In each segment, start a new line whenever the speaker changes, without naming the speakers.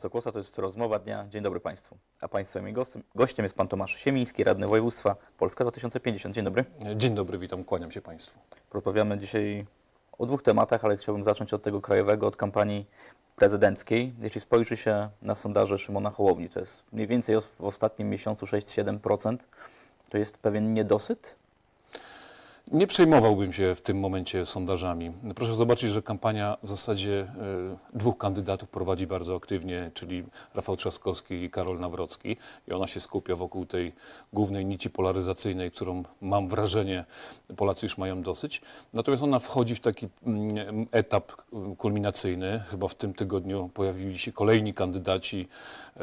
Stokłosa, to jest rozmowa dnia. Dzień dobry Państwu. A Państwem i gościem, gościem jest Pan Tomasz Siemiński, radny województwa Polska 2050. Dzień dobry.
Dzień dobry, witam, kłaniam się Państwu.
Porozmawiamy dzisiaj o dwóch tematach, ale chciałbym zacząć od tego krajowego, od kampanii prezydenckiej. Jeśli spojrzy się na sondaże Szymona Hołowni, to jest mniej więcej w ostatnim miesiącu 6-7%, to jest pewien niedosyt.
Nie przejmowałbym się w tym momencie sondażami. Proszę zobaczyć, że kampania w zasadzie e, dwóch kandydatów prowadzi bardzo aktywnie, czyli Rafał Trzaskowski i Karol Nawrocki. I ona się skupia wokół tej głównej nici polaryzacyjnej, którą mam wrażenie Polacy już mają dosyć. Natomiast ona wchodzi w taki mm, etap mm, kulminacyjny. Chyba w tym tygodniu pojawili się kolejni kandydaci. E,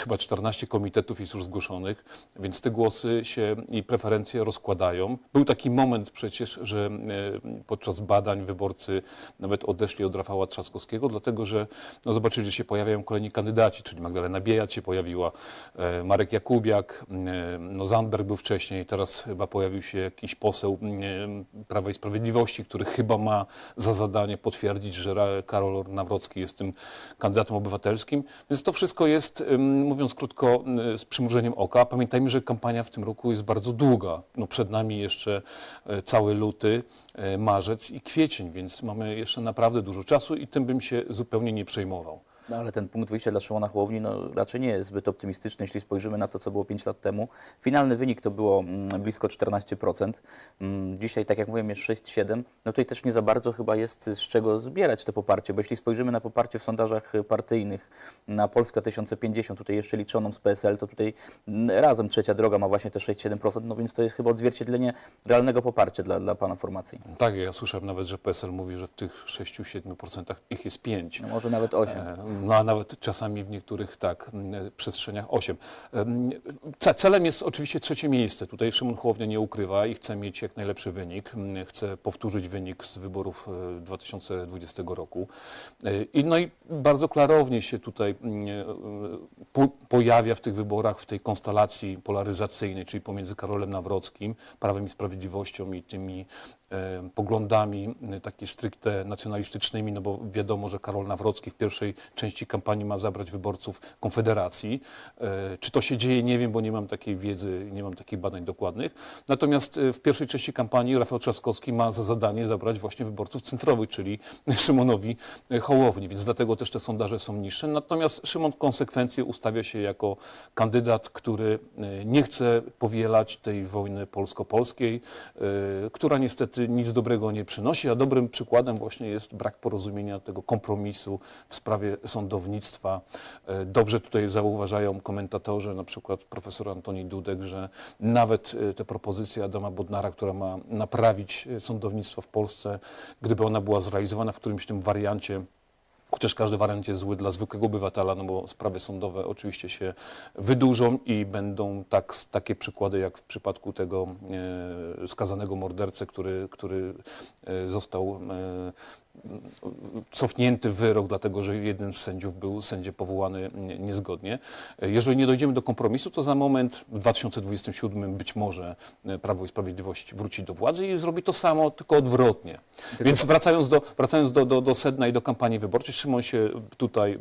Chyba 14 komitetów jest już zgłoszonych, więc te głosy się i preferencje rozkładają. Był taki moment przecież, że e, podczas badań wyborcy nawet odeszli od Rafała Trzaskowskiego, dlatego że no, zobaczyli, że się pojawiają kolejni kandydaci, czyli Magdalena Biejat się pojawiła, e, Marek Jakubiak, e, no Zandberg był wcześniej, teraz chyba pojawił się jakiś poseł Prawa i Sprawiedliwości, który chyba ma za zadanie potwierdzić, że Karol Nawrocki jest tym kandydatem obywatelskim. Więc to wszystko jest, mówiąc krótko, z przymrużeniem oka. Pamiętajmy, że kampania w tym roku jest bardzo długa. No przed nami jeszcze cały luty, e, marzec i kwiecień, więc mamy jeszcze naprawdę dużo czasu i tym bym się zupełnie nie przejmował.
No ale ten punkt wyjścia dla Szymona Hołowni no, raczej nie jest zbyt optymistyczny, jeśli spojrzymy na to, co było 5 lat temu. Finalny wynik to było mm, blisko 14%. Mm, Dzisiaj, tak jak mówiłem, jest 6-7. No tutaj też nie za bardzo chyba jest z czego zbierać to poparcie, bo jeśli spojrzymy na poparcie w sondażach partyjnych na Polska 1050, tutaj jeszcze liczoną z PSL, to tutaj mm, razem trzecia droga ma właśnie te 6-7%, no więc to jest chyba odzwierciedlenie realnego poparcia dla, dla pana formacji.
Tak, ja słyszałem nawet, że PSL mówi, że w tych 6-7% ich jest 5.
No może nawet 8.
E, No a nawet czasami w niektórych tak przestrzeniach 8. Em, ce- Celem jest oczywiście trzecie miejsce. Tutaj Szymon Hołownia nie ukrywa i chce mieć jak najlepszy wynik. Chce powtórzyć wynik z wyborów e, 2020 roku. E, I, no i bardzo klarownie się tutaj e, po, pojawia w tych wyborach, w tej konstelacji polaryzacyjnej, czyli pomiędzy Karolem Nawrockim, Prawem i Sprawiedliwością i tymi e, poglądami e, takie stricte nacjonalistycznymi, no bo wiadomo, że Karol Nawrocki w pierwszej części kampanii ma zabrać wyborców Konfederacji. E, Czy to się dzieje, nie wiem, bo nie mam takiej wiedzy, nie mam takich badań dokładnych. Natomiast e, w pierwszej części kampanii Rafał Trzaskowski ma za zadanie zabrać właśnie wyborców centrowych, czyli Szymonowi e, Hołowni, więc dlatego też te sondaże są niższe. Natomiast Szymon w konsekwencji ustawia się jako kandydat, który e, nie chce powielać tej wojny polsko-polskiej, e, która niestety nic dobrego nie przynosi, a dobrym przykładem właśnie jest brak porozumienia tego kompromisu w sprawie sądownictwa. E, Dobrze tutaj zauważają komentatorzy, na przykład profesor Antoni Dudek, że nawet e, te propozycje Adama Bodnara, która ma naprawić e, sądownictwo w Polsce, gdyby ona była zrealizowana w którymś tym wariancie, Chociaż każdy wariant jest zły dla zwykłego obywatela, no bo sprawy sądowe oczywiście się wydłużą i będą tak, takie przykłady jak w przypadku tego e, skazanego mordercy, który, który e, został e, cofnięty wyrok, dlatego że jeden z sędziów był sędzia powołany nie- niezgodnie. Jeżeli nie dojdziemy do kompromisu, to za moment w 2027 być może e, Prawo i Sprawiedliwość wróci do władzy i zrobi to samo, tylko odwrotnie. Więc wracając do, wracając do, do, do sedna i do kampanii wyborczej, Szymon się tutaj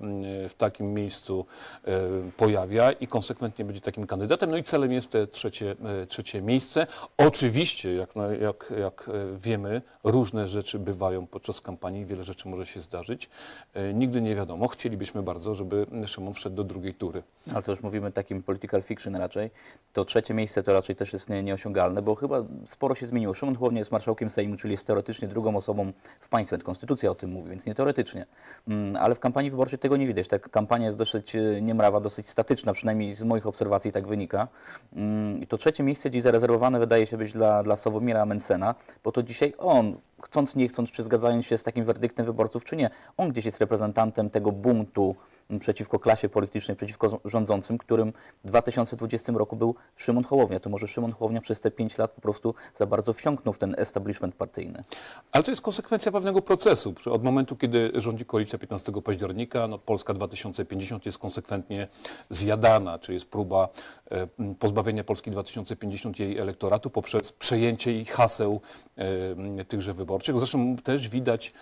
w takim miejscu e, pojawia i konsekwentnie będzie takim kandydatem. No i celem jest te trzecie, e, trzecie miejsce. Oczywiście, jak, jak, jak wiemy, różne rzeczy bywają podczas kampanii, wiele rzeczy może się zdarzyć. E, Nigdy nie wiadomo. Chcielibyśmy bardzo, żeby Szymon wszedł do drugiej tury.
Ale to już mówimy takim political fiction raczej. To trzecie miejsce to raczej też jest nie, nieosiągalne, bo chyba sporo się zmieniło. Szymon Hołownia jest marszałkiem Sejmu, czyli jest teoretycznie drugą osobą w państwie. Konstytucja o tym mówi, więc nie teoretycznie. Mm, Ale w kampanii wyborczej tego nie widać. Ta kampania jest dosyć e, niemrawa, dosyć statyczna, przynajmniej z moich obserwacji tak wynika. Mm, I to trzecie miejsce dziś zarezerwowane wydaje się być dla, dla Sławomira Mencena, bo to dzisiaj on, chcąc nie chcąc, czy zgadzając się z takim werdyktem wyborców, czy nie, on gdzieś jest reprezentantem tego buntu przeciwko klasie politycznej, przeciwko rządzącym, którym w 2020 roku był Szymon Hołownia. To może Szymon Hołownia przez te pięć lat po prostu za bardzo wsiąknął w ten establishment partyjny.
Ale to jest konsekwencja pewnego procesu. Od momentu, kiedy rządzi koalicja 15 października, no Polska 2050 jest konsekwentnie zjadana, czy jest próba pozbawienia Polski 2050 jej elektoratu poprzez przejęcie jej haseł tychże wyborczych. Zresztą też widać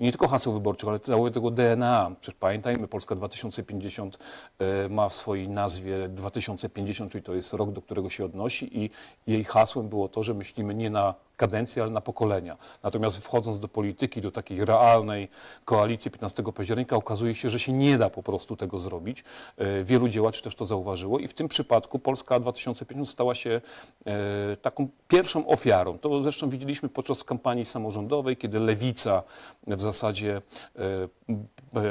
nie tylko haseł wyborczych, ale całego tego DNA. Przecież pamiętajmy, Polska 2050 e, ma w swojej nazwie 2050, czyli to jest rok, do którego się odnosi i jej hasłem było to, że myślimy nie na kadencję, ale na pokolenia. Natomiast wchodząc do polityki, do takiej realnej koalicji 15 października, okazuje się, że się nie da po prostu tego zrobić. E, Wielu działaczy też to zauważyło i w tym przypadku Polska 2050 stała się e, taką pierwszą ofiarą. To zresztą widzieliśmy podczas kampanii samorządowej, kiedy lewica w zasadzie e,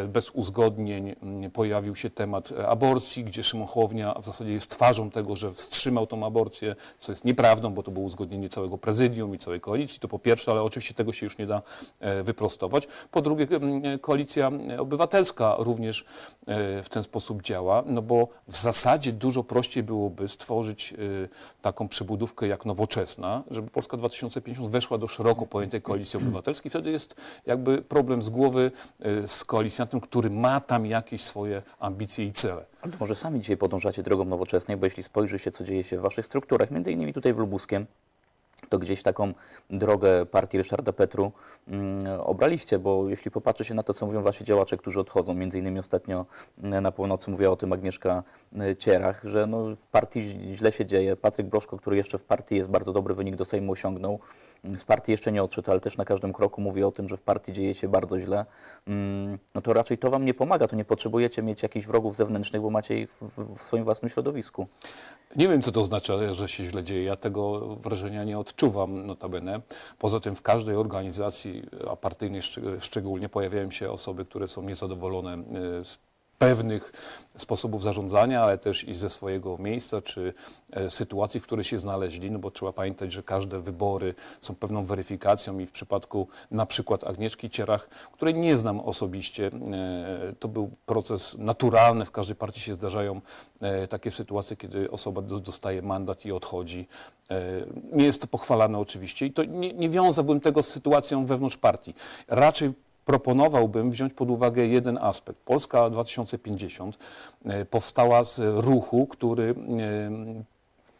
bez uzgodnień mm, pojawił się temat e, aborcji, gdzie Szymon Hołownia w zasadzie jest twarzą tego, że wstrzymał tą aborcję, co jest nieprawdą, bo to było uzgodnienie całego prezydium i całej koalicji, to po pierwsze, ale oczywiście tego się już nie da e, wyprostować. Po drugie, koalicja obywatelska również e, w ten sposób działa, no bo w zasadzie dużo prościej byłoby stworzyć e, taką przybudówkę jak nowoczesna, żeby Polska 2050 weszła do szeroko pojętej koalicji obywatelskiej. Wtedy jest jakby problem z głowy e, z koalicjantem, który ma tam jakieś swoje ambicje i cele.
Ale może sami dzisiaj podążacie drogą nowoczesnej, bo jeśli spojrzy się, co dzieje się w waszych strukturach, między innymi tutaj w Lubuskiem, to gdzieś taką drogę partii Ryszarda Petru mm, obraliście, bo jeśli popatrzy się na to, co mówią wasi działacze, którzy odchodzą, między innymi ostatnio mm, na północy mówiła o tym Agnieszka y, Cierach, że no, w partii źle się dzieje. Patryk Broszko, który jeszcze w partii jest, bardzo dobry wynik do Sejmu osiągnął. Mm, Z partii jeszcze nie odszedł, ale też na każdym kroku mówi o tym, że w partii dzieje się bardzo źle. Mm, No to raczej to wam nie pomaga, to nie potrzebujecie mieć jakichś wrogów zewnętrznych, bo macie ich w w swoim własnym środowisku.
Nie wiem, co to oznacza, że się źle dzieje. Ja tego wrażenia nie odczuwam notabene. Poza tym w każdej organizacji, a partyjnej szcz- szczególnie, pojawiają się osoby, które są niezadowolone e, z pewnych sposobów zarządzania, ale też i ze swojego miejsca, czy e, sytuacji, w której się znaleźli, no bo trzeba pamiętać, że każde wybory są pewną weryfikacją i w przypadku na przykład Agnieszki Cierach, której nie znam osobiście, e, to był proces naturalny, w każdej partii się zdarzają e, takie sytuacje, kiedy osoba do- dostaje mandat i odchodzi. Nie jest to pochwalane oczywiście i to nie, nie wiązałbym tego z sytuacją wewnątrz partii. Raczej proponowałbym wziąć pod uwagę jeden aspekt. Polska 2050 e, powstała z ruchu, który e,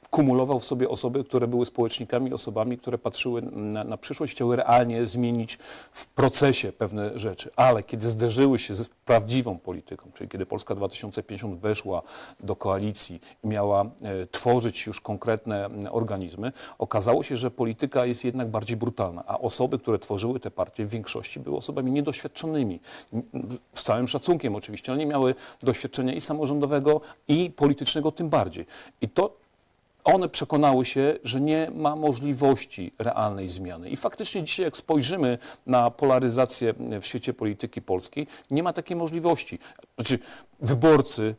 kumulował w sobie osoby, które były społecznikami, osobami, które patrzyły na, na przyszłość, chciały realnie zmienić w procesie pewne rzeczy. Ale kiedy zderzyły się z prawdziwą polityką, czyli kiedy Polska 2050 weszła do koalicji i miała e, tworzyć już konkretne m, organizmy, okazało się, że polityka jest jednak bardziej brutalna, a osoby, które tworzyły te partie w większości były osobami niedoświadczonymi. Z całym szacunkiem oczywiście, ale nie miały doświadczenia i samorządowego, i politycznego tym bardziej. I to one przekonały się, że nie ma możliwości realnej zmiany. I faktycznie dzisiaj, jak spojrzymy na polaryzację w świecie polityki polskiej, nie ma takiej możliwości. Znaczy, wyborcy,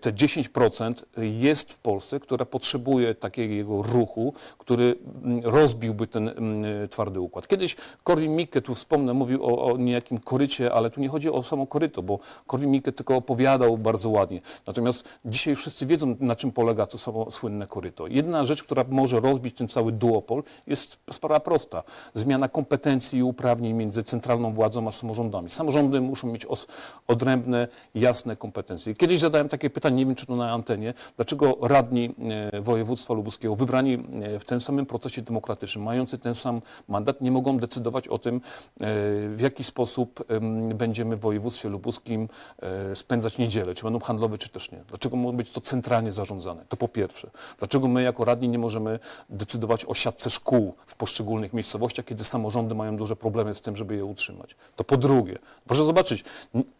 te 10% jest w Polsce, która potrzebuje takiego ruchu, który mm, rozbiłby ten mm, twardy układ. Kiedyś Korwin-Mikke, tu wspomnę, mówił o, o niejakim korycie, ale tu nie chodzi o samo koryto, bo Korwin-Mikke tylko opowiadał bardzo ładnie. Natomiast dzisiaj wszyscy wiedzą, na czym polega to samo słynne koryto. Jedna rzecz, która może rozbić ten cały duopol, jest sprawa prosta. Zmiana kompetencji i uprawnień między centralną władzą a samorządami. Samorządy muszą mieć odrębne, jasne kompetencje. Kiedyś zadałem takie pytanie, nie wiem czy to na antenie, dlaczego radni e, województwa lubuskiego, wybrani e, w tym samym procesie demokratycznym, mający ten sam mandat, nie mogą decydować o tym, e, w jaki sposób em, będziemy w województwie lubuskim spędzać niedzielę, czy będą handlowe, czy też nie. Dlaczego ma być to centralnie zarządzane? To po pierwsze. Dlaczego my jako radni nie możemy decydować o siatce szkół w poszczególnych miejscowościach, kiedy samorządy mają duże problemy z tym, żeby je utrzymać? To po drugie. Proszę zobaczyć,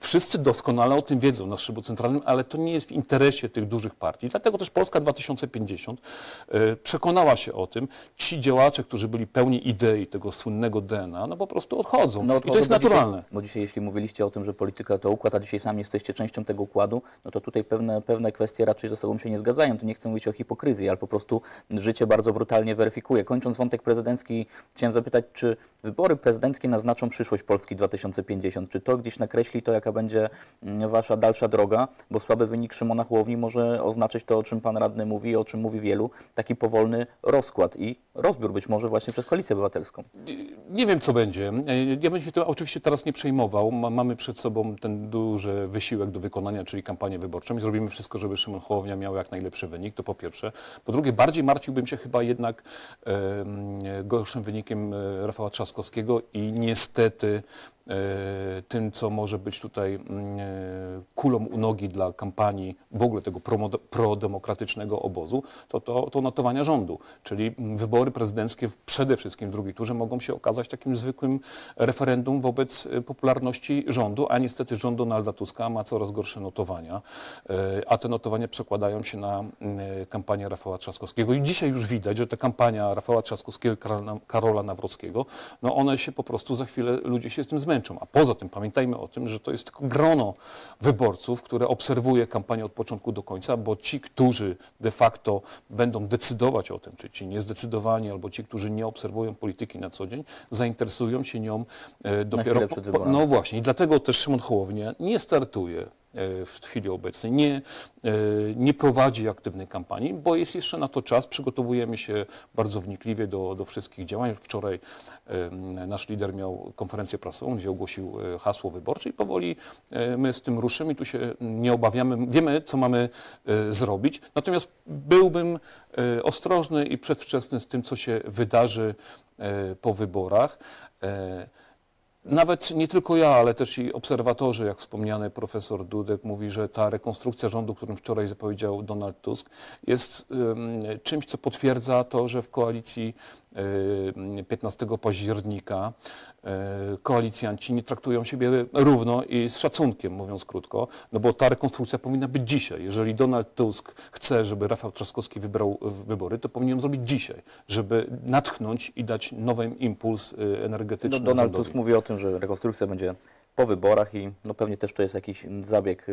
wszyscy doskonale o tym wiedzą na szczeblu centralnym, ale to nie jest w interesie tych dużych partii. Dlatego też Polska 2050 e, przekonała się o tym. Ci działacze, którzy byli pełni idei tego słynnego DNA, no po prostu odchodzą. I to jest
bo dzisiaj-
naturalne.
Bo dzisiaj, jeśli mówiliście o tym, że polityka to układ, a dzisiaj sami jesteście częścią tego układu, no to tutaj pewne, pewne kwestie raczej ze sobą się nie zgadzają. Tu nie chcę mówić o hipokryzji, ale po prostu życie bardzo brutalnie weryfikuje. Kończąc wątek prezydencki, chciałem zapytać, czy wybory prezydenckie naznaczą przyszłość Polski 2050? Czy to gdzieś nakreśli to, jaka będzie mm, wasza dalsza droga? Bo słabe wyniki wynik Szymona Hołowni może oznaczyć to, o czym pan radny mówi, o czym mówi wielu, taki powolny rozkład i rozbiór być może właśnie przez Koalicję Obywatelską.
Nie wiem, co będzie. Ja bym się tym oczywiście teraz nie przejmował. Ma- Mamy przed sobą ten duży wysiłek do wykonania, czyli kampanię wyborczą i zrobimy wszystko, żeby Szymon Hołownia miał jak najlepszy wynik, to po pierwsze. Po drugie, bardziej martwiłbym się chyba jednak gorszym wynikiem e, Rafała Trzaskowskiego i niestety e, tym, co może być tutaj mm, e, kulą u nogi dla kampanii w ogóle tego prodemokratycznego obozu, to, to, to notowania rządu. Czyli mm, wybory prezydenckie przede wszystkim w drugiej turze mogą się okazać takim zwykłym referendum wobec e, popularności rządu, a niestety rząd Donalda Tuska ma coraz gorsze notowania, e, a te notowania przekładają się na e, kampanię Rafała Trzaskowskiego. I dzisiaj już widać, że ta kampania Rafała Trzaskowskiego, Karola- Nawrockiego, no one się po prostu za chwilę ludzie się z tym zmęczą. A poza tym pamiętajmy o tym, że to jest tylko grono wyborców, które obserwuje kampanię od początku do końca, bo ci, którzy de facto będą decydować o tym, czy ci albo ci, którzy nie obserwują polityki na co dzień, zainteresują się nią e, dopiero
przed wyborami.
no właśnie, i dlatego też Szymon Hołownia nie startuje w chwili obecnej, nie, e, nie prowadzi aktywnej kampanii, bo jest jeszcze na to czas. Przygotowujemy się bardzo wnikliwie do, do wszystkich działań. Wczoraj e, nasz lider miał konferencję prasową, gdzie ogłosił e, hasło wyborcze i powoli e, my z tym ruszymy. Tu się nie obawiamy, wiemy, co mamy e, zrobić. Natomiast byłbym e, ostrożny i przedwczesny z tym, co się wydarzy e, po wyborach. E, nawet nie tylko ja, ale też i obserwatorzy, jak wspomniany profesor Dudek mówi, że ta rekonstrukcja rządu, którym wczoraj zapowiedział Donald Tusk, jest em, czymś, co potwierdza to, że w koalicji em, 15 października e, koalicjanci nie traktują siebie równo i z szacunkiem, mówiąc krótko, no bo ta rekonstrukcja powinna być dzisiaj. Jeżeli Donald Tusk chce, żeby Rafał Trzaskowski wybrał w wybory, to powinien zrobić dzisiaj, żeby natchnąć i dać nowy impuls e, energetyczny
No, Donald
rządowi.
Tusk mówi o tym, że rekonstrukcja będzie po wyborach i no pewnie też to jest jakiś mm, zabieg e,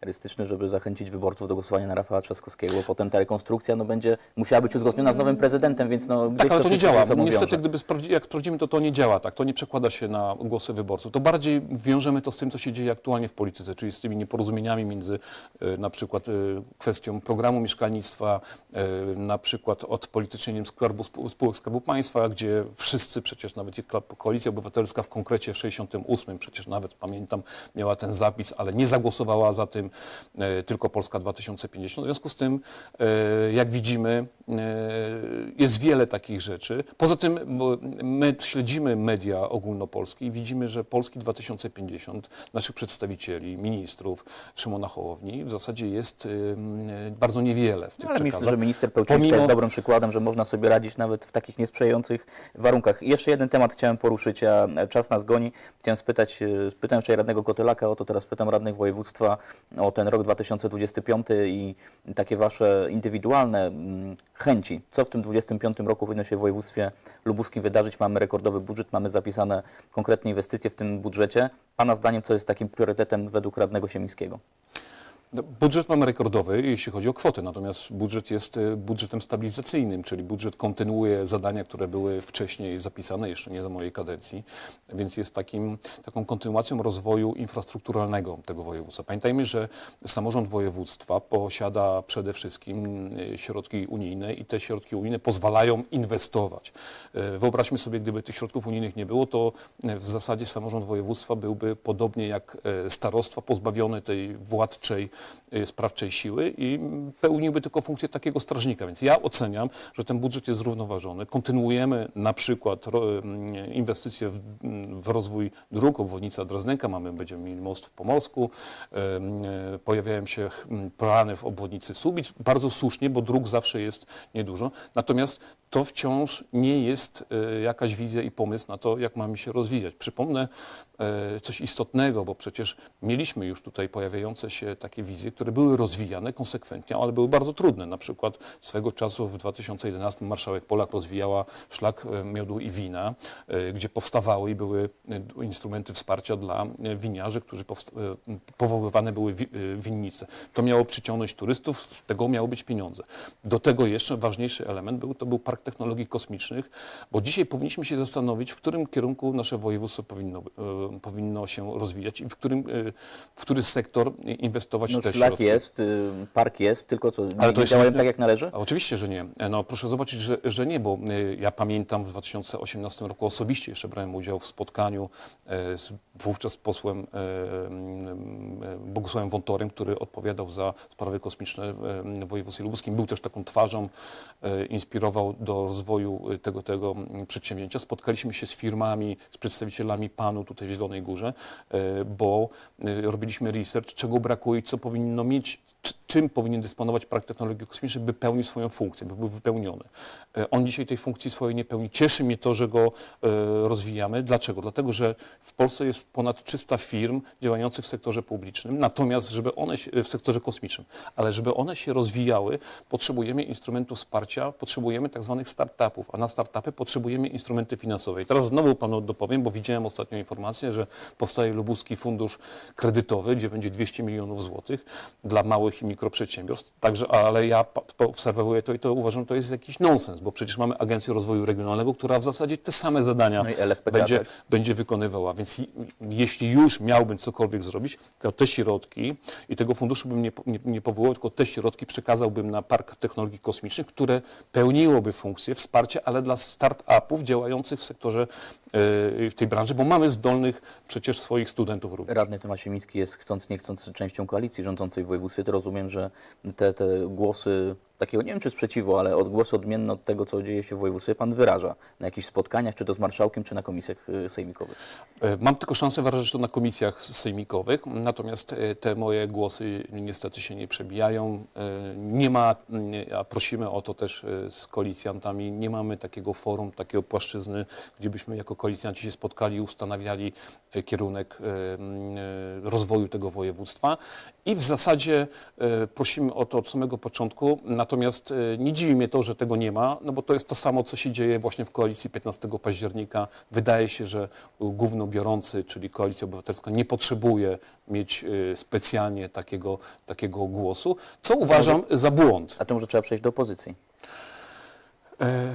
rystyczny, żeby zachęcić wyborców do głosowania na Rafała Trzaskowskiego. Potem ta rekonstrukcja no, będzie musiała być uzgodniona z nowym prezydentem, więc no,
Tak, ale to nie
wszystko się
działa. Niestety,
wiąże.
gdyby sprawdzi, jak sprawdzimy, to to nie działa tak. To nie przekłada się na głosy wyborców. To bardziej wiążemy to z tym, co się dzieje aktualnie w polityce, czyli z tymi nieporozumieniami między e, na przykład e, kwestią programu mieszkalnictwa, na przykład odpolitycznieniem skarbu, spół- spółek Skarbu Państwa, gdzie wszyscy przecież, nawet Koalicja Obywatelska w konkrecie 68, przecież nawet pamiętam, miała ten zapis, ale nie zagłosowała za tym e, tylko Polska 2050. W związku z tym, e, jak widzimy, e, jest wiele takich rzeczy. Poza tym my śledzimy media ogólnopolskie i widzimy, że Polski 2050, naszych przedstawicieli, ministrów, Szymona Hołowni, w zasadzie jest bardzo niewiele w tych
No, Ale myślę,
przekazach.
że minister Pełczyńska
Pomimo-
jest dobrym przykładem, że można sobie radzić nawet w takich niesprzyjających warunkach. Jeszcze jeden temat chciałem poruszyć, a czas nas goni. Chciałem spytać, spytałem wczoraj radnego Kotylaka o to, teraz pytam radnych województwa o ten rok 2025 i takie wasze indywidualne mm, chęci. Co w tym 2025 roku powinno się w województwie lubuskim wydarzyć? Mamy rekordowy budżet, mamy zapisane konkretne inwestycje w tym budżecie. Pana zdaniem, co jest takim priorytetem według radnego Siemińskiego?
No, Budżet mamy rekordowy, jeśli chodzi o kwoty, natomiast budżet jest e, budżetem stabilizacyjnym, czyli budżet kontynuuje zadania, które były wcześniej zapisane, jeszcze nie za mojej kadencji, więc jest takim, taką kontynuacją rozwoju infrastrukturalnego tego województwa. Pamiętajmy, że samorząd województwa posiada przede wszystkim e, środki unijne i te środki unijne pozwalają inwestować. E, Wyobraźmy sobie, gdyby tych środków unijnych nie było, to w zasadzie samorząd województwa byłby podobnie jak starostwa pozbawiony tej władczej, sprawczej siły i pełniłby tylko funkcję takiego strażnika. Więc ja oceniam, że ten budżet jest zrównoważony. Kontynuujemy na przykład m, inwestycje w, w rozwój dróg, obwodnica Drozdęka, mamy, będziemy mieli most w Pomorsku, e, pojawiają się plany w obwodnicy Subic, bardzo słusznie, bo dróg zawsze jest niedużo. Natomiast to wciąż nie jest jakaś wizja i pomysł na to, jak mamy się rozwijać. Przypomnę coś istotnego, bo przecież mieliśmy już tutaj pojawiające się takie które były rozwijane konsekwentnie, ale były bardzo trudne. Na przykład swego czasu w 2011 marszałek Polak rozwijała szlak e, miodu i wina, e, gdzie powstawały i były e, instrumenty wsparcia dla winiarzy, którzy powoływane były wi- winnice. To miało przyciągnąć turystów, z tego miały być pieniądze. Do tego jeszcze ważniejszy element był, to był park Technologii Kosmicznych, bo dzisiaj powinniśmy się zastanowić, w którym kierunku nasze województwo powinno, powinno się rozwijać i w, którym, w który sektor inwestować
No
te
szlak
środki.
jest, y, park jest, tylko co,
Ale
nie,
to
nie działają tak jak należy?
A oczywiście, że nie. E, No, proszę zobaczyć, że, że nie, bo y, ja pamiętam w 2018 roku osobiście jeszcze brałem udział w spotkaniu e, z wówczas posłem e, Bogusławem Wątorem, który odpowiadał za sprawy kosmiczne w województwie lubuskim. Był też taką twarzą, inspirował do rozwoju tego, tego przedsięwzięcia. Spotkaliśmy się z firmami, z przedstawicielami PANU tutaj w Zielonej Górze, bo robiliśmy research, czego brakuje i co powinno mieć, czy- czym powinien dysponować park technologii kosmicznej, by pełnił swoją funkcję, by był wypełniony. E, On dzisiaj tej funkcji swojej nie pełni. Cieszy mnie to, że go e, rozwijamy. Dlaczego? Dlatego, że w Polsce jest ponad 300 firm działających w sektorze publicznym, natomiast żeby one się, w sektorze kosmicznym, ale żeby one się rozwijały, potrzebujemy instrumentu wsparcia, potrzebujemy tak zwanych startupów, a na startupy potrzebujemy instrumenty finansowe. I teraz znowu panu dopowiem, bo widziałem ostatnią informację, że powstaje Lubuski Fundusz Kredytowy, gdzie będzie 200 milionów złotych dla małych i mikroprzedsiębiorstw. Także, ale ja obserwuję to i to uważam, to jest jakiś nonsens, bo przecież mamy Agencję Rozwoju Regionalnego, która w zasadzie te same zadania
No
będzie, będzie wykonywała. Więc jeśli już miałbym cokolwiek zrobić, to te środki i tego funduszu bym nie, nie, nie powołał, tylko te środki przekazałbym na Park Technologii Kosmicznych, które pełniłoby funkcję wsparcia, ale dla start-upów działających w sektorze, yy, w tej branży, bo mamy zdolnych przecież swoich studentów również.
Radny Tomasz Siemicki jest chcąc nie chcąc częścią koalicji rządzącej w województwie, rozumiem, że te, te głosy takiego, nie wiem czy sprzeciwu, ale odgłosy odmienne od tego, co dzieje się w województwie, pan wyraża na jakichś spotkaniach, czy to z marszałkiem, czy na komisjach y, sejmikowych.
E, Mam tylko szansę wyrażać to na komisjach sejmikowych, natomiast e, te moje głosy niestety się nie przebijają. E, Nie ma, a prosimy o to też z koalicjantami, nie mamy takiego forum, takiego płaszczyzny, gdzie byśmy jako koalicjanci się spotkali i ustanawiali kierunek rozwoju tego województwa. I w zasadzie prosimy o to od samego początku, natomiast e, nie dziwi mnie to, że tego nie ma, no bo to jest to samo, co się dzieje właśnie w koalicji 15 października. Wydaje się, że głównobiorący, czyli Koalicja Obywatelska, nie potrzebuje mieć e, specjalnie takiego, takiego głosu, co uważam za błąd.
A to może trzeba przejść do opozycji.
E,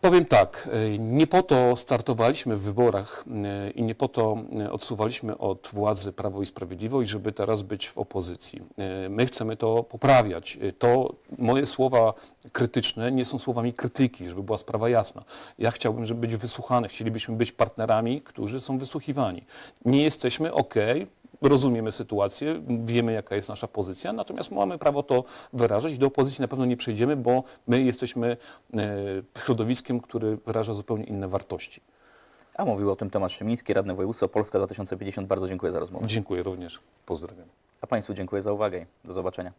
Powiem tak, e, nie po to startowaliśmy w wyborach e, i nie po to odsuwaliśmy od władzy Prawo i Sprawiedliwość, żeby teraz być w opozycji. My chcemy to poprawiać. To moje słowa krytyczne nie są słowami krytyki, żeby była sprawa jasna. Ja chciałbym, żeby być wysłuchany. Chcielibyśmy być partnerami, którzy są wysłuchiwani. Nie jesteśmy ok, rozumiemy sytuację, wiemy jaka jest nasza pozycja, natomiast mamy prawo to wyrażać i do opozycji na pewno nie przejdziemy, bo my jesteśmy e, środowiskiem, które wyraża zupełnie inne wartości.
A mówił o tym Tomasz Szymiński, radny województwa Polska 2050. Bardzo dziękuję za rozmowę.
Dziękuję również. Pozdrawiam.
A Państwu dziękuję za uwagę. i Do zobaczenia.